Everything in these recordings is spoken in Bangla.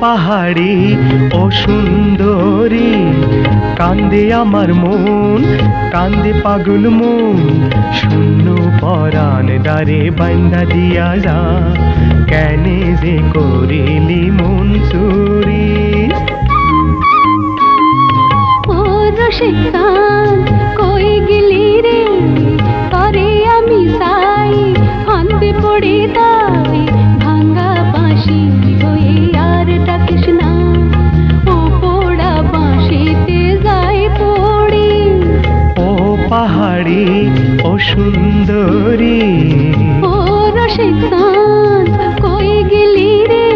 পাহাড়ি ও সুন্দরী কান্দে আমার মন, কান্দে পাগল মন। শূন্য পরাণ দ্বারে বান্দা দিয়া যা, কেনে যে করিলি মন চুরি। ও রসিকান পাহাড়ি ও সুন্দরী। ও রসিকান কই গেলি রে?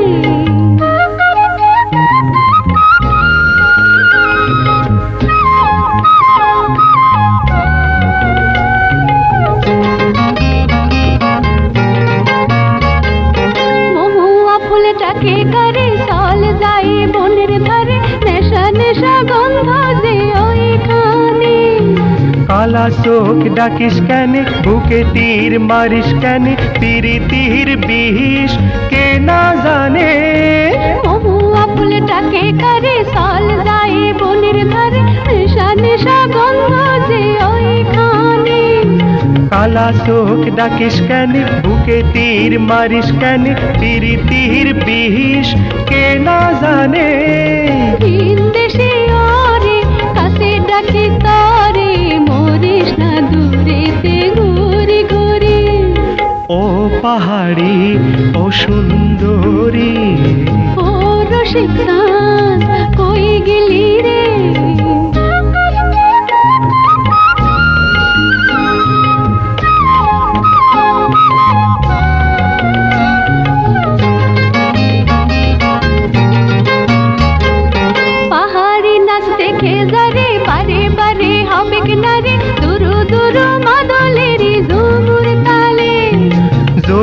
ফুলটাকে করে বনের ধারে, নেশা নেশা গন্ধ কালা চোখ ডাকিস কেন? বুকে তীর মারিস কেন? পিরিতির বিষ কে না জানে? মহুয়া ফুলটাকে করে চল যাই বনের ধারে? নেশা নেশা গন্ধ যে ওইখানে। কালা চোখ ডাকিস কেন? বুকে তীর মারিস কেন? পিরিতির বিষ কে না পাহাড়ি অসুন্দরী সুন্দরী। ও রসিকান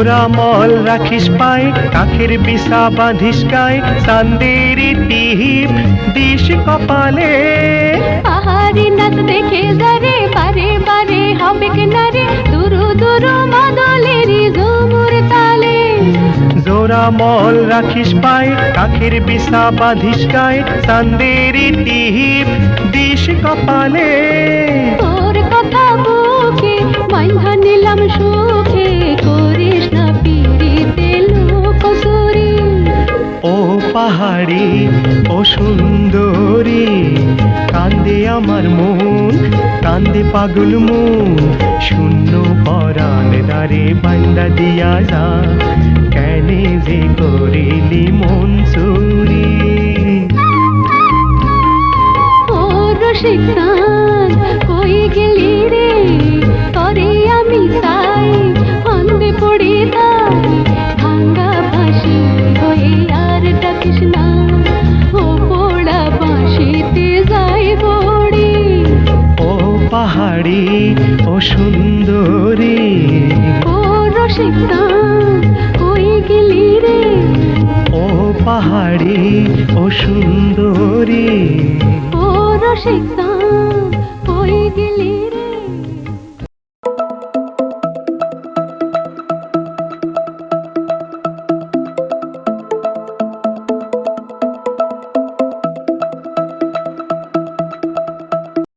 জোড়া মল রাখিস পায় কাখের বিসা বাঁধিস গায়ে চান্দেরি টিহিপ দিস কপালে। পাহাড়ি নাচ দেখে যারে বারে বারে হবে কিনারে দুরু দুরু মাদলেরি ঝুমুর তালে। জোড়া মল রাখিস পায় কাখের বিসা বাঁধিস গায়ে চান্দেরি টিহিপ দিস কপালে। পাহাড়ি ও সুন্দরী, কান্দে আমার মন, কান্দে পাগল মন। শূন্য পরাণ দারে বান্দা দিয়া যা, কেনে যে করিলি মন চুরি। ও রসিকান পাহাড়ি ও সুন্দরী। ও রসিকান কই গেলি রে? ও পাহাড়ি ও সুন্দরী। ও রসিকান কই গেলি রে?